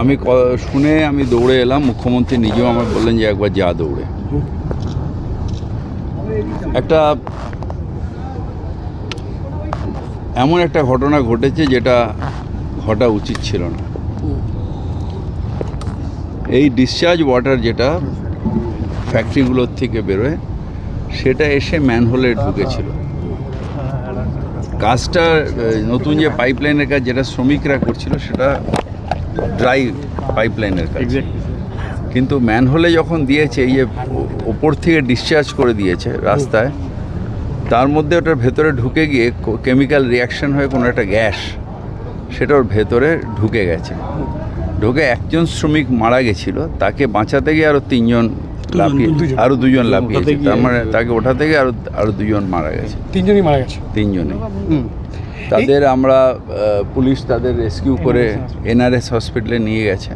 আমি শুনে আমি দৌড়ে এলাম, মুখ্যমন্ত্রী নিজেও আমার বললেন যে একবার যা দৌড়ে। একটা এমন একটা ঘটনা ঘটেছে যেটা ঘটা উচিত ছিল না। এই ডিসচার্জ ওয়াটার যেটা ফ্যাক্টরিগুলোর থেকে বেরোয়, সেটা এসে ম্যানহোলে ঢুকেছিল। কাজটা নতুন যে পাইপলাইনের কাজ যেটা শ্রমিকরা করছিল, সেটা ড্রাই পাইপলাইনের কাজ। কিন্তু ম্যানহোলে যখন দিয়েছে এই যে ওপর থেকে ডিসচার্জ করে দিয়েছে রাস্তায় তার মধ্যে ওটার ভেতরে ঢুকে গিয়ে কেমিক্যাল রিয়াকশন হয়ে কোনো একটা গ্যাস সেটা ওর ভেতরে ঢুকে গেছে। ঢুকে একজন শ্রমিক মারা গেছিল তাকে বাঁচাতে গিয়ে আরও তিনজন লাফিয়ে আরও দুজন। লাফিয়েছে। তার মানে তাকে ওঠা থেকে আরও আরও দুজন মারা গেছে। তিনজনই মারা গেছে। তিনজনে তাদের আমরা পুলিশ তাদের রেস্কিউ করে এনআরএস হসপিটালে নিয়ে গেছে।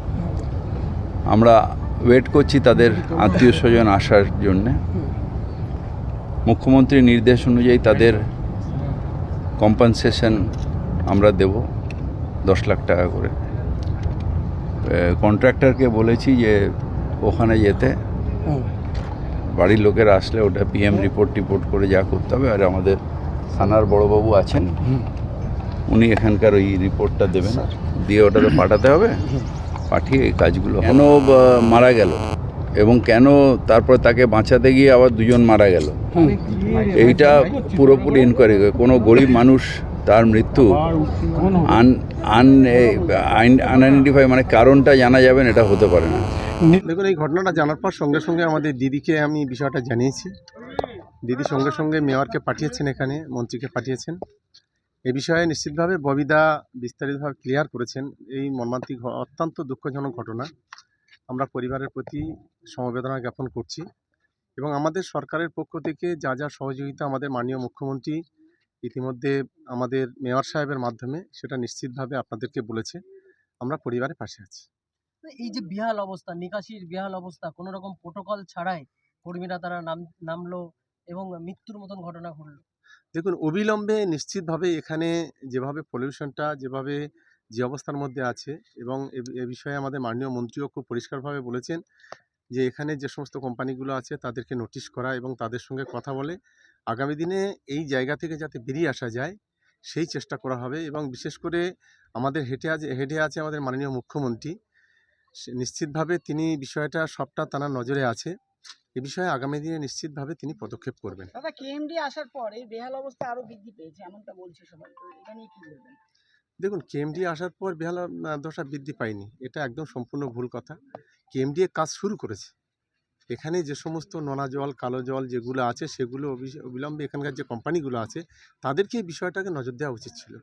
আমরা ওয়েট করছি তাদের আত্মীয় স্বজন আসার জন্যে। মুখ্যমন্ত্রীর নির্দেশ অনুযায়ী তাদের কম্পেনসেশন আমরা দেব দশ লাখ টাকা করে। কন্ট্রাক্টরকে বলেছি যে ওখানে যেতে বাড়ির লোকেরা আসলে ওটা পিএম রিপোর্ট টিপোর্ট করে যা করতে হবে আর আমাদের থানার বড়বাবু আছেন উনি এখানকার ওই রিপোর্টটা দেবেন। দিয়ে ওটাতে পাঠাতে হবে পাঠিয়ে এই কাজগুলো কেন মারা গেল? এবং কেন তারপরে তাকে বাঁচাতে গিয়ে আবার দুজন মারা গেল? এইটা পুরোপুরি ইনকোয়ারি কোনো গরিব মানুষ তার মৃত্যু। আন আন আনআইডেন্টিফাই মানে কারণটা জানা যাবে না, এটা হতে পারে না। দেখুন, এই ঘটনাটা জানার পর সঙ্গে সঙ্গে আমাদের দিদিকে আমি বিষয়টা জানিয়েছি। দিদি সঙ্গে সঙ্গে মেয়রকে পাঠিয়েছেন এখানে, মন্ত্রীকে পাঠিয়েছেন। এ বিষয়ে নিশ্চিতভাবে ববিদা বিস্তারিতভাবে ক্লিয়ার করেছেন। এই মর্মান্তিক, অত্যন্ত দুঃখজনক ঘটনা। আমরা পরিবারের প্রতি সমবেদনা জ্ঞাপন করছি। এবং আমাদের সরকারের পক্ষ থেকে যা যা সহযোগিতা আমাদের মাননীয় মুখ্যমন্ত্রী ইতিমধ্যে আমাদের মেয়র সাহেবের মাধ্যমে সেটা নিশ্চিতভাবে আপনাদেরকে বলেছে। আমরা পরিবারের পাশে আছি। এই যে বিহাল অবস্থা নিকাশির বিহাল অবস্থা কোনো রকম প্রোটোকল ছাড়াই কর্মীরা তারা নাম নামলো এবং মৃত্যুর মতন ঘটনা ঘটলো? দেখুন অবিলম্বে নিশ্চিতভাবে এখানে যেভাবে পলিউশনটা যেভাবে যে অবস্থার মধ্যে আছে এবং এ- বিষয়ে আমাদের মাননীয় মন্ত্রীও খুব পরিষ্কারভাবে বলেছেন যে এখানে যে সমস্ত কোম্পানিগুলো আছে তাদেরকে নোটিশ করা এবং তাদের সঙ্গে কথা বলে আগামী দিনে এই জায়গা থেকে যাতে বেরিয়ে আসা যায় সেই চেষ্টা করা হবে এবং বিশেষ করে আমাদের হেঁটে আছে হেঁটে আছে আমাদের মাননীয় মুখ্যমন্ত্রী। নিশ্চিতভাবে তিনি বিষয়টা সবটা তার নজরে আছে। এ বিষয়ে আগামী দিনে নিশ্চিতভাবে তিনি পদক্ষেপ করবেন। দাদা কেএমডি আসার পর এই বেহাল অবস্থা আরও বৃদ্ধি পেয়েছে এমনটা বলছে সবাই এটা নিয়ে কি বলবেন? দেখুন কেএমডি আসার পর বেহালা দশা বৃদ্ধি পায়নি। এটা একদম সম্পূর্ণ ভুল কথা। কেএমডি কাজ শুরু করেছে। এখানে যে সমস্ত নোনা জল, কালো জল যেগুলো আছে সেগুলো অবি- অবিলম্বে এখানকার যে কোম্পানিগুলো আছে, তাদেরকে এই বিষয়টাকে নজর দেওয়া উচিত ছিল।